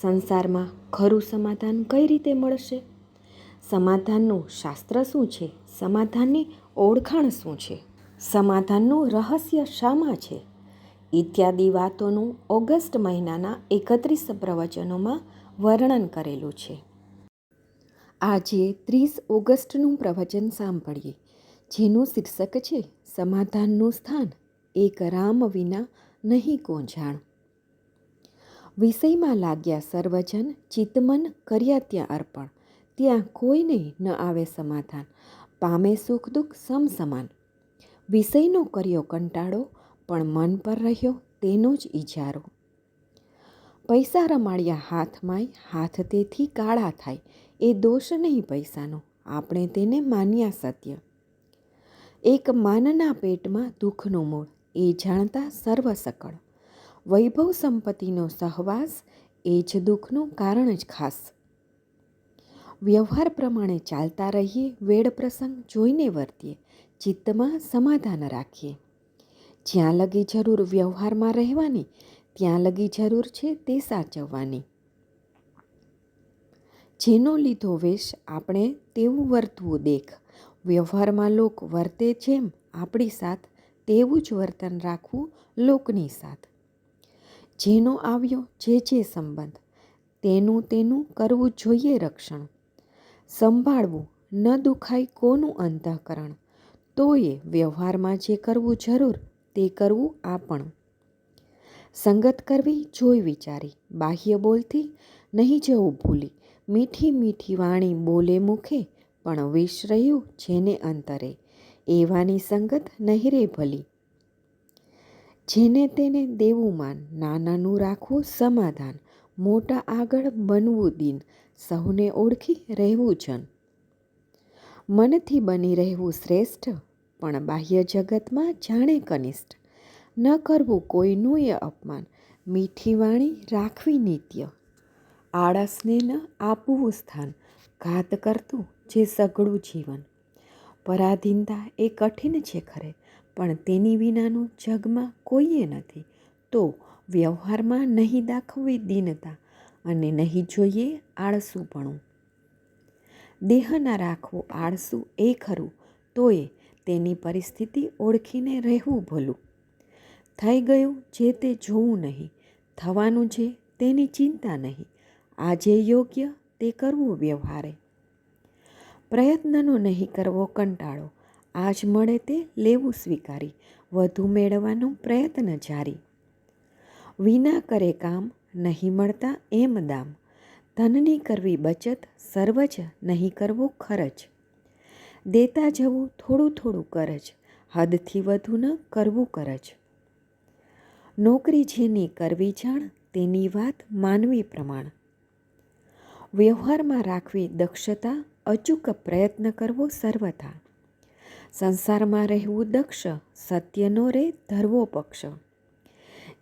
સંસારમાં ખરું સમાધાન કઈ રીતે મળશે? સમાધાનનું શાસ્ત્ર શું છે? સમાધાનની ઓળખાણ શું છે? સમાધાનનું રહસ્ય શામાં છે? ઇત્યાદિ વાતોનું ઓગસ્ટ મહિનાના એકત્રીસ પ્રવચનોમાં વર્ણન કરેલું છે. આજે ત્રીસ ઓગસ્ટનું પ્રવચન સાંભળીએ, જેનું શીર્ષક છે, સમાધાનનું સ્થાન. એક રામ વિના નહીં કોણ જાણ. વિષયમાં લાગ્યા સર્વજન ચિત્તમન કર્યા ત્યાં અર્પણ. ત્યાં કોઈને ન આવે સમાધાન. પામે સુખ દુઃખ સમ સમાન. વિષયનો કર્યો કંટાળો, પણ મન પર રહ્યો તેનો જ ઈજારો. પૈસા રમાડ્યા હાથમાંય હાથ તેથી કાળા થાય. એ દોષ નહીં પૈસાનો. આપણે તેને માન્યા સત્ય. એક માનના પેટમાં દુઃખનું મૂળ. એ જાણતા સર્વ સકળ વૈભવ સંપત્તિનો સહવાસ એ જ દુઃખનું કારણ જ ખાસ. વ્યવહાર પ્રમાણે ચાલતા રહીએ વેડ પ્રસંગ જોઈને વર્તીએ, ચિત્તમાં સમાધાન રાખીએ. જ્યાં લગી જરૂર વ્યવહારમાં રહેવાની, ત્યાં લગી જરૂર છે તે સાચવવાની. જેનો લીધો વેશ આપણે તેવું વર્તવું દેખ. વ્યવહારમાં લોક વર્તે જેમ આપણી સાથ, તેવું જ વર્તન રાખવું લોકની સાથ. જેનો આવ્યો જે જે સંબંધ, તેનું તેનું કરવું જોઈએ રક્ષણ. સંભાળવું ન દુખાય કોનું અંતઃકરણ તો વ્યવહારમાં જે કરવું જરૂર તે કરવું આપણ. સંગત કરવી જોઈ વિચારી, બાહ્ય બોલથી નહીં જવું ભૂલી, મીઠી મીઠી વાણી બોલે મુખે, પણ વિષ રહ્યું જેને અંતરે, એવાની સંગત નહીં રે ભલી. જેને તેને દેવું માન નાનાનું રાખવું સમાધાન, મોટા આગળ બનવું દિન સૌને ઓળખી રહેવું જન. મનથી બની રહેવું શ્રેષ્ઠ, પણ બાહ્ય જગતમાં જાણે કનિષ્ઠ. ન કરવું કોઈનું એ અપમાન, મીઠી વાણી રાખવી નિત્ય. આળસને ન આપવું સ્થાન, ઘાત કરતું જે સઘળું જીવન. પરાધીનતા એ કઠિન છે ખરે પણ તેની વિનાનું જગમાં કોઈએ નથી. તો વ્યવહારમાં નહીં દાખવવી દીનતા અને નહીં જોઈએ આળસુપણું. દેહના રાખવું આળસુ એ ખરું, તોય તેની પરિસ્થિતિ ઓળખીને રહેવું ભલું. થઈ ગયું જે તે જોવું નહીં, થવાનું છે તેની ચિંતા નહીં, આજે યોગ્ય તે કરવું વ્યવહારે. પ્રયત્નનો નહીં કરવો કંટાળો આજ મળે તે લેવું સ્વીકારી. વધુ મેળવવાનો પ્રયત્ન જારી. વિના કરે કામ નહીં મળતા એમ દામ. ધનની કરવી બચત સર્વ જ નહીં કરવો ખર્ચ દેતા જવું થોડું થોડું કરજ. હદથી વધુ ન કરવું કરજ. નોકરી જેની કરવી જાણ તેની વાત માનવી પ્રમાણ. વ્યવહારમાં રાખવી દક્ષતા અચૂક પ્રયત્ન કરવો સર્વથા. સંસારમાં રહેવું દક્ષ, સત્યનો રે ધરવો પક્ષ.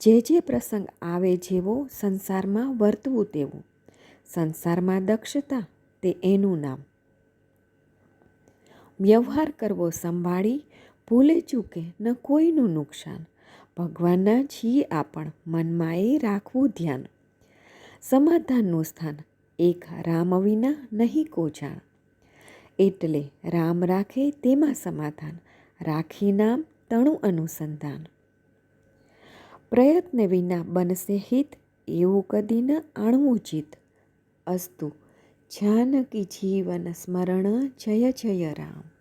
જે જે પ્રસંગ આવે જેવો સંસારમાં વર્તવું તેવું. સંસારમાં દક્ષતા, તે એનું નામ. વ્યવહાર કરવો સંભાળી, ભૂલે ચૂકે ન કોઈનું નુકસાન. ભગવાનના છીએ આપણ, મનમાં એ રાખવું ધ્યાન. સમાધાનનું સ્થાન, એક રામ વિના નહીં કો જાણ. એટલે રામ રાખે તેમાં સમાધાન, રાખી નામ, તણું અનુસંધાન. પ્રયત્ન વિના બનશે હિત, એવું કદી ન આણવું જીત. અસ્તુ, જાનકી જીવન સ્મરણ, જય જય રામ.